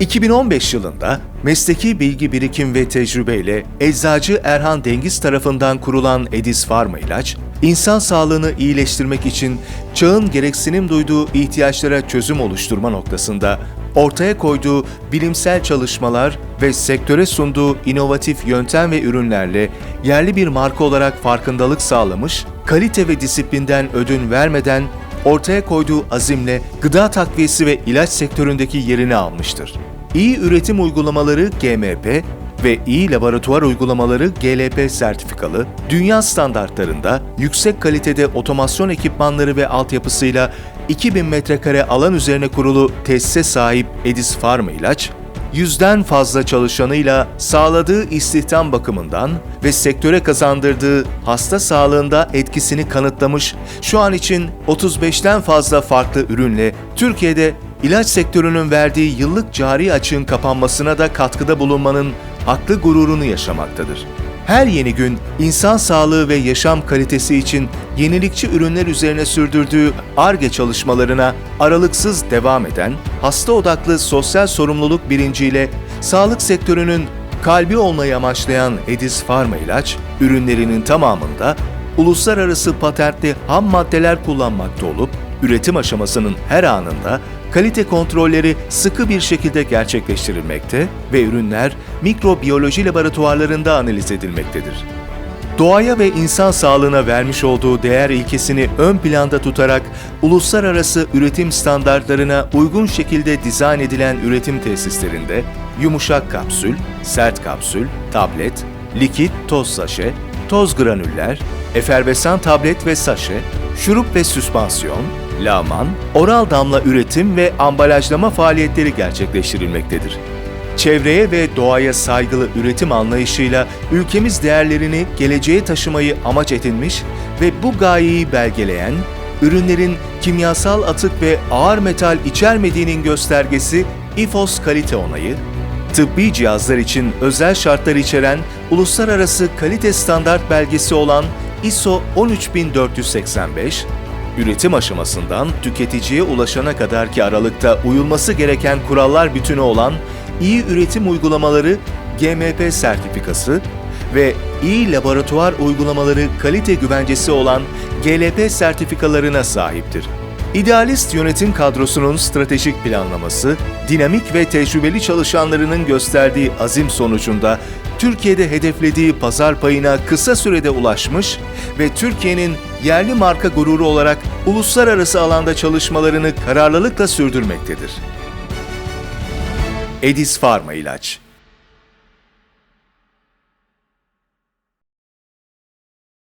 2015 yılında mesleki bilgi birikim ve tecrübeyle eczacı Erhan Dengiz tarafından kurulan Edis Pharma İlaç, insan sağlığını iyileştirmek için çağın gereksinim duyduğu ihtiyaçlara çözüm oluşturma noktasında ortaya koyduğu bilimsel çalışmalar ve sektöre sunduğu inovatif yöntem ve ürünlerle yerli bir marka olarak farkındalık sağlamış, kalite ve disiplinden ödün vermeden ortaya koyduğu azimle gıda takviyesi ve ilaç sektöründeki yerini almıştır. İyi üretim uygulamaları GMP ve iyi laboratuvar uygulamaları GLP sertifikalı, dünya standartlarında yüksek kalitede otomasyon ekipmanları ve altyapısıyla 2000 metrekare alan üzerine kurulu tesise sahip Edis Pharma ilaç, yüzden fazla çalışanıyla sağladığı istihdam bakımından ve sektöre kazandırdığı hasta sağlığında etkisini kanıtlamış, şu an için 35'ten fazla farklı ürünle Türkiye'de ilaç sektörünün verdiği yıllık cari açığın kapanmasına da katkıda bulunmanın haklı gururunu yaşamaktadır. Her yeni gün insan sağlığı ve yaşam kalitesi için yenilikçi ürünler üzerine sürdürdüğü ARGE çalışmalarına aralıksız devam eden, hasta odaklı sosyal sorumluluk bilinciyle sağlık sektörünün kalbi olmayı amaçlayan Edis Pharma ilaç, ürünlerinin tamamında uluslararası patentli ham maddeler kullanmakta olup, üretim aşamasının her anında kalite kontrolleri sıkı bir şekilde gerçekleştirilmekte ve ürünler mikrobiyoloji laboratuvarlarında analiz edilmektedir. Doğaya ve insan sağlığına vermiş olduğu değer ilkesini ön planda tutarak uluslararası üretim standartlarına uygun şekilde dizayn edilen üretim tesislerinde yumuşak kapsül, sert kapsül, tablet, likit toz saşe, toz granüller, efervesan tablet ve saşe, şurup ve süspansiyon, lağman, oral damla üretim ve ambalajlama faaliyetleri gerçekleştirilmektedir. Çevreye ve doğaya saygılı üretim anlayışıyla ülkemiz değerlerini geleceğe taşımayı amaç edinmiş ve bu gayeyi belgeleyen, ürünlerin kimyasal atık ve ağır metal içermediğinin göstergesi İFOS kalite onayı, tıbbi cihazlar için özel şartlar içeren uluslararası kalite standart belgesi olan ISO 13485, üretim aşamasından tüketiciye ulaşana kadarki aralıkta uyulması gereken kurallar bütünü olan iyi üretim uygulamaları GMP sertifikası ve iyi laboratuvar uygulamaları kalite güvencesi olan GLP sertifikalarına sahiptir. İdealist yönetim kadrosunun stratejik planlaması, dinamik ve tecrübeli çalışanlarının gösterdiği azim sonucunda Türkiye'de hedeflediği pazar payına kısa sürede ulaşmış ve Türkiye'nin yerli marka gururu olarak uluslararası alanda çalışmalarını kararlılıkla sürdürmektedir. Edis Pharma İlaç